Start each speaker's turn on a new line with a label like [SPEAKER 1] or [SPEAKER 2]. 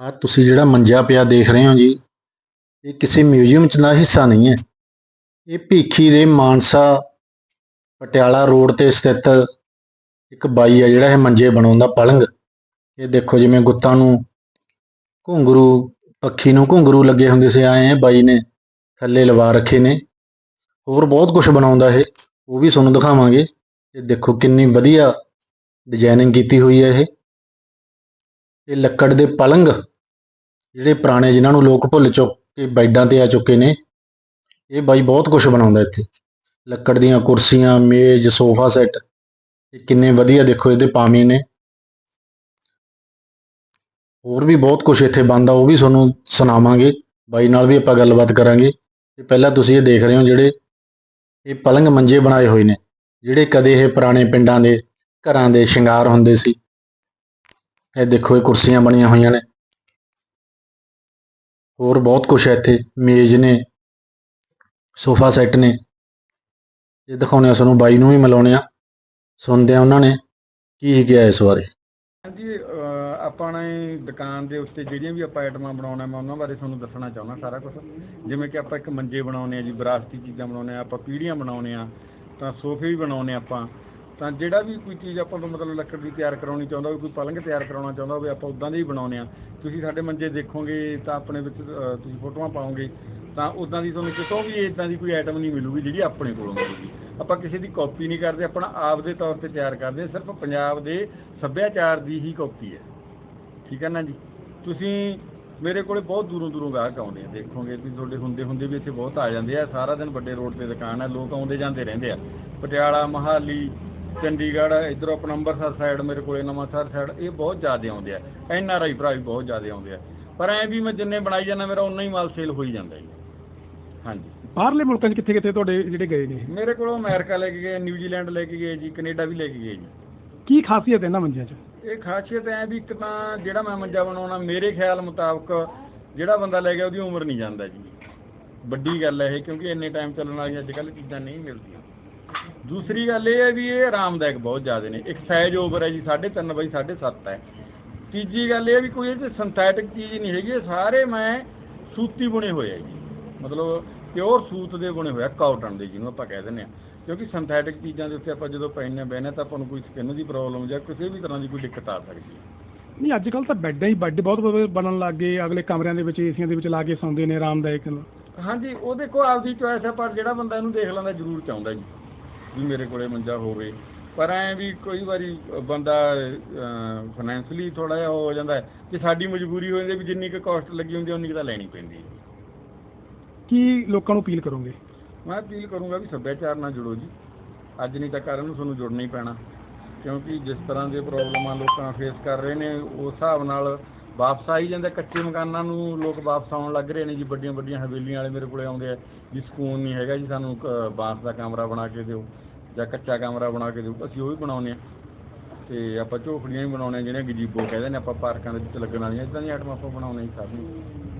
[SPEAKER 1] ਆ ਤੁਸੀਂ ਜਿਹੜਾ ਮੰਜਾ ਪਿਆ ਦੇਖ ਰਹੇ ਹੋ ਜੀ, ਇਹ ਕਿਸੇ ਮਿਊਜ਼ੀਅਮ ਚ ਦਾ ਹਿੱਸਾ ਨਹੀਂ ਹੈ। ਇਹ ਭੀਖੀ ਦੇ ਮਾਨਸਾ ਪਟਿਆਲਾ ਰੋਡ ਤੇ ਸਥਿਤ ਇੱਕ ਬਾਈ ਆ ਜਿਹੜਾ ਇਹ ਮੰਜੇ ਬਣਾਉਂਦਾ ਪਲੰਗ। ਇਹ ਦੇਖੋ ਜਿਵੇਂ ਗੁੱਤਾਂ ਨੂੰ ਘੁੰਗਰੂ, ਪੱਖੀ ਨੂੰ ਘੁੰਗਰੂ ਲੱਗੇ ਹੁੰਦੇ ਸੀ, ਆਏ ਇਹ ਬਾਈ ਨੇ ਥੱਲੇ ਲਵਾ ਰੱਖੇ ਨੇ। ਹੋਰ ਬਹੁਤ ਕੁਝ ਬਣਾਉਂਦਾ ਇਹ, ਉਹ ਵੀ ਤੁਹਾਨੂੰ ਦਿਖਾਵਾਂਗੇ। ਇਹ ਦੇਖੋ ਕਿੰਨੀ ਵਧੀਆ ਡਿਜ਼ਾਈਨਿੰਗ ਕੀਤੀ ਹੋਈ ਹੈ ਇਹ। ਇਹ ਲੱਕੜ ਦੇ ਪਲੰਗ, ਜਿਹੜੇ ਪੁਰਾਣੇ ਜਿਨ੍ਹਾਂ ਨੂੰ ਲੋਕ ਭੁੱਲ ਚੁੱਕੇ ਬੈੱਡਾਂ ਤੇ ਆ ਚੁੱਕੇ ਨੇ, ਇਹ ਬਾਈ ਬਹੁਤ ਕੁਝ ਬਣਾਉਂਦਾ ਇੱਥੇ। ਲੱਕੜ ਦੀਆਂ ਕੁਰਸੀਆਂ, ਮੇਜ਼, ਸੋਫਾ ਸੈੱਟ, ਇਹ ਕਿੰਨੇ ਵਧੀਆ ਦੇਖੋ ਇਹਦੇ ਪਾਵੇਂ ਨੇ। ਹੋਰ ਵੀ ਬਹੁਤ ਕੁਝ ਇੱਥੇ ਬਣਦਾ, ਉਹ ਵੀ ਤੁਹਾਨੂੰ ਸੁਣਾਵਾਂਗੇ। ਬਾਈ ਨਾਲ ਵੀ ਆਪਾਂ ਗੱਲਬਾਤ ਕਰਾਂਗੇ। ਤੇ ਪਹਿਲਾਂ ਤੁਸੀਂ ਇਹ ਦੇਖ ਰਹੇ ਹੋ ਜਿਹੜੇ ਇਹ ਪਲੰਗ ਮੰਜੇ ਬਣਾਏ ਹੋਏ ਨੇ, ਜਿਹੜੇ ਕਦੇ ਇਹ ਪੁਰਾਣੇ ਪਿੰਡਾਂ ਦੇ ਘਰਾਂ ਦੇ ਸ਼ਿੰਗਾਰ ਹੁੰਦੇ ਸੀ। ਇਹ ਦੇਖੋ, ਇਹ ਕੁਰਸੀਆਂ ਬਣੀਆਂ ਹੋਈਆਂ ਨੇ। ਹੋਰ ਬਹੁਤ ਕੁਝ ਹੈ ਇੱਥੇ। ਮੇਜ਼ ਨੇ, ਸੋਫਾ ਸੈੱਟ ਨੇ। ਇਹ ਦਿਖਾਉਣੇ ਆ ਤੁਹਾਨੂੰ, ਬਾਈ ਨੂੰ ਵੀ ਮਿਲਾਉਣੇ ਆ ਸੁਣਦੇ ਆ ਉਹਨਾਂ ਨੇ ਕੀ ਕਿਹਾ ਇਸ ਬਾਰੇ।
[SPEAKER 2] ਹਾਂਜੀ ਆਪਾਂ ਨੇ ਦੁਕਾਨ ਦੇ ਉੱਤੇ ਜਿਹੜੀਆਂ ਵੀ ਆਪਾਂ ਆਈਟਮਾਂ ਬਣਾਉਣਾ, ਮੈਂ ਉਹਨਾਂ ਬਾਰੇ ਤੁਹਾਨੂੰ ਦੱਸਣਾ ਚਾਹੁੰਦਾ ਸਾਰਾ ਕੁਝ ਜਿਵੇਂ ਕਿ ਆਪਾਂ ਇੱਕ ਮੰਜੇ ਬਣਾਉਨੇ ਆ ਜੀ, ਵਿਰਾਸਤੀ ਚੀਜ਼ਾਂ ਬਣਾਉਨੇ ਆ ਆਪਾਂ ਪੀੜੀਆਂ ਬਣਾਉਨੇ ਆ ਤਾਂ ਸੋਫੇ ਵੀ ਬਣਾਉਨੇ ਆਪਾਂ। ਤਾਂ ਜਿਹੜਾ ਵੀ ਕੋਈ ਚੀਜ਼ ਆਪਾਂ ਨੂੰ ਮਤਲਬ ਲੱਕੜ ਦੀ ਤਿਆਰ ਕਰਾਉਣੀ ਚਾਹੁੰਦਾ ਹੋਵੇ ਕੋਈ ਪਲੰਗ ਤਿਆਰ ਕਰਾਉਣਾ ਚਾਹੁੰਦਾ ਹੋਵੇ ਆਪਾਂ ਉਦਾਂ ਦੇ ਹੀ ਬਣਾਉਂਦੇ ਆ ਤੁਸੀਂ ਸਾਡੇ ਮੰਜੇ ਦੇਖੋਗੇ ਤਾਂ ਆਪਣੇ ਵਿੱਚ ਅਹ, ਤੁਸੀਂ ਫੋਟੋਆਂ ਪਾਓਗੇ ਤਾਂ ਉਦਾਂ ਦੀ ਤੁਹਾਨੂੰ ਕਿਤੋਂ ਵੀ ਇਦਾਂ ਦੀ ਕੋਈ ਆਈਟਮ ਨਹੀਂ ਮਿਲੂਗੀ ਜਿਹੜੀ ਆਪਣੇ ਕੋਲੋਂ ਮਿਲੂਗੀ। ਆਪਾਂ ਕਿਸੇ ਦੀ ਕਾਪੀ ਨਹੀਂ ਕਰਦੇ ਆਪਣਾ ਆਪ ਦੇ ਤੌਰ ਤੇ ਤਿਆਰ ਕਰਦੇ ਹਾਂ ਸਿਰਫ ਪੰਜਾਬ ਦੇ ਸੱਭਿਆਚਾਰ ਦੀ ਹੀ ਕਾਪੀ ਹੈ। ਠੀਕ ਹੈ ਨਾ ਜੀ? ਤੁਸੀਂ ਮੇਰੇ ਕੋਲੇ ਬਹੁਤ ਦੂਰੋਂ ਦੂਰੋਂ ਗਾਹਕ ਆਉਂਦੇ ਆ ਦੇਖੋਗੇ ਤੁਸੀਂ ਤੁਹਾਡੇ ਹੁੰਦੇ ਹੁੰਦੇ ਵੀ ਇੱਥੇ ਬਹੁਤ ਆ ਜਾਂਦੇ ਆ ਸਾਰਾ ਦਿਨ ਵੱਡੇ ਰੋਡ ਤੇ ਦੁਕਾਨ ਹੈ ਲੋਕ ਆਉਂਦੇ ਜਾਂਦੇ ਰਹਿੰਦੇ ਆ। ਪਟਿਆਲਾ ਮਹਾਲੀ ਚੰਡੀਗੜ੍ਹ ਇੱਧਰੋਂ ਆਪਣਾ ਅੰਮ੍ਰਿਤਸਰ ਸਾਈਡ ਮੇਰੇ ਕੋਲੇ ਨਵਾਂਸ਼ਹਿਰ ਸਾਈਡ ਇਹ ਬਹੁਤ ਜ਼ਿਆਦਾ ਆਉਂਦੇ ਆ। ਐਨ ਆਰ ਆਈ ਭਰਾ ਵੀ ਬਹੁਤ ਜ਼ਿਆਦਾ ਆਉਂਦੇ ਆ। ਪਰ ਐ ਵੀ ਮੈਂ ਜਿੰਨੇ ਬਣਾਈ ਜਾਂਦਾ ਮੇਰਾ ਉਨਾ ਹੀ ਮਾਲ ਸੇਲ ਹੋਈ ਜਾਂਦਾ ਜੀ। ਹਾਂਜੀ।
[SPEAKER 3] ਬਾਹਰਲੇ ਮੁਲਕਾਂ 'ਚ ਕਿੱਥੇ ਕਿੱਥੇ ਤੁਹਾਡੇ ਜਿਹੜੇ ਗਏ ਨੇ?
[SPEAKER 2] ਮੇਰੇ ਕੋਲੋਂ ਅਮਰੀਕਾ ਲੈ ਕੇ ਗਏ ਨਿਊਜ਼ੀਲੈਂਡ ਲੈ ਕੇ ਗਏ ਜੀ ਕੈਨੇਡਾ ਵੀ ਲੈ ਕੇ ਗਏ ਜੀ।
[SPEAKER 3] ਕੀ ਖਾਸੀਅਤ ਹੈ ਇਹਨਾਂ ਮੰਜਿਆਂ 'ਚ?
[SPEAKER 2] ਇਹ ਖਾਸੀਅਤ ਐ ਵੀ ਇੱਕ ਤਾਂ ਜਿਹੜਾ ਮੈਂ ਮੰਜਾ ਬਣਾਉਣਾ ਮੇਰੇ ਖਿਆਲ ਮੁਤਾਬਕ ਜਿਹੜਾ ਬੰਦਾ ਲੈ ਗਿਆ ਉਹਦੀ ਉਮਰ ਨਹੀਂ ਜਾਂਦਾ ਜੀ। ਵੱਡੀ ਗੱਲ ਹੈ ਇਹ ਕਿਉਂਕਿ ਇੰਨੇ ਟਾਈਮ ਚੱਲਣ ਵਾਲੀਆਂ ਅੱਜ ਕੱਲ੍ਹ ਚੀਜ਼ਾਂ ਨਹੀਂ ਮਿਲਦੀਆਂ। ਦੂਸਰੀ ਗੱਲ ਇਹ ਹੈ ਵੀ ਇਹ ਆਰਾਮਦਾਇਕ ਬਹੁਤ ਜ਼ਿਆਦਾ ਨੇ। ਇੱਕ ਸਾਈਜ਼ ਓਵਰ ਹੈ ਜੀ 3.5 ਬਾਈ 7.5 ਹੈ। ਤੀਜੀ ਗੱਲ ਇਹ ਵੀ ਕੋਈ ਇਹ 'ਚ ਸਿੰਥੈਟਿਕ ਚੀਜ਼ ਨਹੀਂ ਹੈਗੀ ਇਹ ਸਾਰੇ ਮੈਂ ਸੂਤੀ ਬੁਣੇ ਹੋਏ ਆ ਜੀ। ਮਤਲਬ ਪਿਓਰ ਸੂਤ ਦੇ ਬੁਣੇ ਹੋਏ ਆ ਕਾਟਨ ਦੇ ਜਿਹਨੂੰ ਆਪਾਂ ਕਹਿ ਦਿੰਦੇ ਆ। ਕਿਉਂਕਿ ਸਿੰਥੈਟਿਕ ਚੀਜ਼ਾਂ ਦੇ ਉੱਤੇ ਆਪਾਂ ਜਦੋਂ ਪੈਨੇ ਬਹਿਨੇ ਤਾਂ ਆਪਾਂ ਨੂੰ ਕੋਈ ਸਕਿਨ ਦੀ ਪ੍ਰੋਬਲਮ ਜਾਂ ਕਿਸੇ ਵੀ ਤਰ੍ਹਾਂ ਦੀ ਕੋਈ ਦਿੱਕਤ ਆ ਸਕਦੀ ਹੈ।
[SPEAKER 3] ਨਹੀਂ ਅੱਜ ਕੱਲ ਤਾਂ ਬੈੱਡਾਂ ਹੀ ਬੈੱਡ ਬਹੁਤ ਬਣਨ ਲੱਗ ਗਏ ਅਗਲੇ ਕਮਰਿਆਂ ਦੇ ਵਿੱਚ ਏਸੀਆਂ ਦੇ ਵਿੱਚ ਲਾ ਕੇ ਸੌਂਦੇ ਨੇ ਆਰਾਮਦਾਇਕ।
[SPEAKER 2] ਹਾਂਜੀ ਉਹ ਦੇਖੋ ਆਪਦੀ ਚੋਇਸ ਹੈ ਪਰ ਜਿਹੜਾ ਬੰਦਾ ਇਹਨੂੰ ਦੇਖ ਲੈਂਦਾ ਜ਼ਰੂਰ ਚਾਹੁੰਦਾ ਜੀ। ਵੀ ਮੇਰੇ ਕੋਲੇ ਮੰਜਾ ਹੋਵੇ। ਪਰ ਐ ਵੀ ਕੋਈ ਵਾਰੀ ਬੰਦਾ ਫਾਈਨੈਂਸ਼ਲੀ ਥੋੜਾ ਜਿਹਾ ਹੋ ਜਾਂਦਾ ਹੈ ਕਿ ਸਾਡੀ ਮਜਬੂਰੀ ਹੋ ਜਾਂਦੀ ਵੀ ਜਿੰਨੀ ਕੁ ਕਾਸਟ ਲੱਗੀ ਹੁੰਦੀ ਉਨੀ ਕੁ ਤਾਂ ਲੈਣੀ ਪੈਂਦੀ ਹੈ।
[SPEAKER 3] ਕੀ ਲੋਕਾਂ ਨੂੰ ਅਪੀਲ ਕਰੋਗੇ?
[SPEAKER 2] ਮੈਂ ਅਪੀਲ ਕਰੂੰਗਾ ਵੀ ਸੱਭਿਆਚਾਰ ਨਾਲ ਜੁੜੋ ਜੀ। ਅੱਜ ਨਹੀਂ ਤਾਂ ਕੱਲ੍ਹ ਨੂੰ ਤੁਹਾਨੂੰ ਜੁੜਨਾ ਹੀ ਪੈਣਾ। ਕਿਉਂਕਿ ਜਿਸ ਤਰ੍ਹਾਂ ਦੇ ਪ੍ਰੋਬਲਮਾਂ ਲੋਕਾਂ ਫੇਸ ਕਰ ਰਹੇ ਨੇ ਉਸ ਹਿਸਾਬ ਨਾਲ ਵਾਪਸ ਆਈ ਜਾਂਦੇ ਕੱਚੇ ਮਕਾਨਾਂ ਨੂੰ, ਲੋਕ ਵਾਪਸ ਆਉਣ ਲੱਗ ਰਹੇ ਨੇ ਜੀ ਵੱਡੀਆਂ ਵੱਡੀਆਂ ਹਵੇਲੀਆਂ ਵਾਲੇ ਮੇਰੇ ਕੋਲੇ ਆਉਂਦੇ ਆ, ਜੀ ਸਕੂਨ ਨਹੀਂ ਹੈਗਾ ਜੀ ਸਾਨੂੰ, ਕ- ਬਾਂਸ ਦਾ ਕਮਰਾ ਬਣਾ ਕੇ ਦਿਓ ਜਾਂ ਕੱਚਾ ਕਮਰਾ ਬਣਾ ਕੇ ਦਿਓ, ਅਸੀਂ ਉਹ ਵੀ ਬਣਾਉਂਦੇ ਆ। ਤੇ ਆਪਾਂ ਝੋਪੜੀਆਂ ਵੀ ਬਣਾਉਂਦੇ ਆ, ਜਿਹੜੀਆਂ ਗਜੀਬੋ ਕਹਿੰਦੇ ਨੇ, ਆਪਾਂ ਪਾਰਕਾਂ ਦੇ ਵਿੱਚ ਲੱਗਣ ਵਾਲੀਆਂ, ਇਦਾਂ ਦੀਆਂ ਆਈਟਮਾਂ ਆਪਾਂ ਬਣਾਉਂਦੇ ਹਾਂ ਜੀ ਨੂੰ